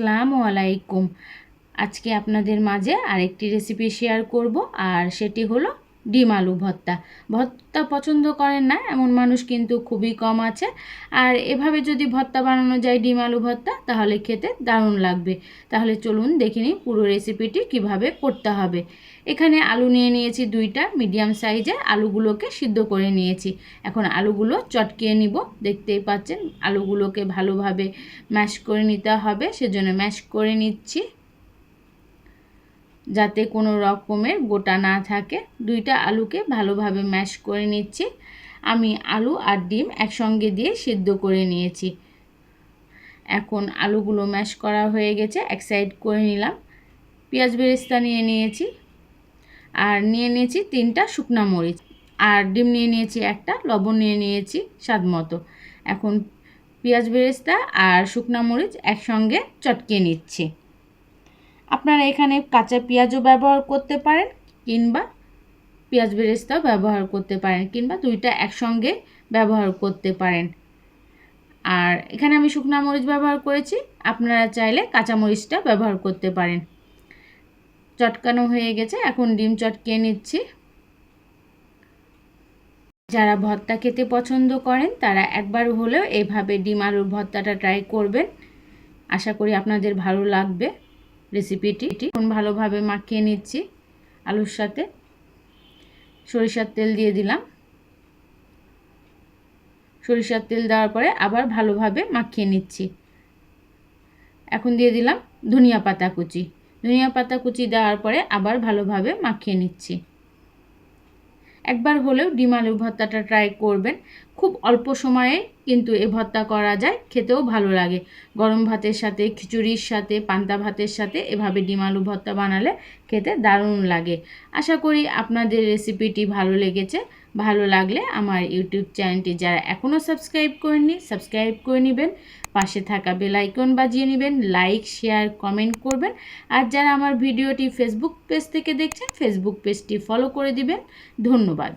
আসসালামু আলাইকুম। আজকে আপনাদের মাঝে আরেকটি রেসিপি শেয়ার করব আর সেটি হলো ডিম আলু ভর্তা। ভর্তা পছন্দ করেন না, এমন মানুষ কিন্তু খুবই কম আছে। আর এভাবে যদি ভর্তা বানানো যায় ডিম আলু ভর্তা, তাহলে খেতে দারুণ লাগবে। তাহলে চলুন দেখে নিই পুরো রেসিপিটি কীভাবে করতে হবে। এখানে আলু নিয়ে নিয়েছি দুইটা মিডিয়াম সাইজে আলুগুলোকে সিদ্ধ করে নিয়েছি। এখন আলুগুলো চটকিয়ে নিব। দেখতেই পাচ্ছেন, আলুগুলোকে ভালোভাবে ম্যাশ করে নিতে হবে। সেজন্য ম্যাশ করে নিচ্ছি। যাতে কোনো রকমের গোটা না থাকে। দুইটা আলুকে ভালোভাবে ম্যাশ করে নিচ্ছি। আমি আলু আর ডিম একসঙ্গে দিয়ে সিদ্ধ করে নিয়েছি। এখন আলুগুলো ম্যাশ করা হয়ে গেছে, এক সাইড করে নিলাম। পেঁয়াজ বেরেস্তা নিয়ে নিয়েছি আর নিয়ে নিয়েছি তিনটা শুকনা মরিচ। আর ডিম নিয়ে নিয়েছি একটা, লবণ নিয়ে নিয়েছি স্বাদ মতো। এখন পেঁয়াজ বেরেস্তা আর শুকনা মরিচ একসঙ্গে চটকে নিচ্ছি। আপনারা এখানে কাঁচা পেঁয়াজও ব্যবহার করতে পারেন কিংবা পেঁয়াজ বেরেস্তাও ব্যবহার করতে পারেন কিংবা দুইটা একসঙ্গে ব্যবহার করতে পারেন। আর এখানে আমি শুকনা মরিচ ব্যবহার করেছি, আপনারা চাইলে কাঁচা মরিচটা ব্যবহার করতে পারেন। চটকানো হয়ে গেছে, এখন ডিম চটকিয়ে নিচ্ছি। যারা ভর্তা খেতে পছন্দ করেন, তারা একবার হলেও এভাবে ডিম আলুর ভর্তাটা ট্রাই করবেন। আশা করি আপনাদের ভালো লাগবে। রেসিপিটি এখন ভালোভাবে মাখিয়ে নিচ্ছি আলুর সাথে। সরিষার তেল দিয়ে দিলাম। সরিষার তেল দেওয়ার পরে আবার ভালোভাবে মাখিয়ে নিচ্ছি। এখন দিয়ে দিলাম ধনিয়া পাতা কুচি। ধনিয়া পাতা কুচি দেওয়ার পরে আবার ভালোভাবে মাখিয়ে নিচ্ছি। একবার হলেও ডিম আলু ভর্তাটা ট্রাই করবেন। খুব অল্প সময়ে কিন্তু এ ভর্তা করা যায়, খেতেও ভালো লাগে। গরম ভাতের সাথে, খিচুড়ির সাথে, পান্তা ভাতের সাথে এভাবে ডিম আলু ভর্তা বানালে খেতে দারুণ লাগে। আশা করি আপনাদের রেসিপিটি ভালো লেগেছে। ভালো লাগলে আমার ইউটিউব চ্যানেলটি যারা এখনও সাবস্ক্রাইব করেননি, সাবস্ক্রাইব করে নেবেন। পাশে থাকা বেল আইকন বাজিয়ে নেবেন, লাইক, শেয়ার, কমেন্ট করবেন। আর যারা আমার ভিডিওটি ফেসবুক পেজ থেকে দেখছেন ফেসবুক পেজটি ফলো করে দিবেন। ধন্যবাদ।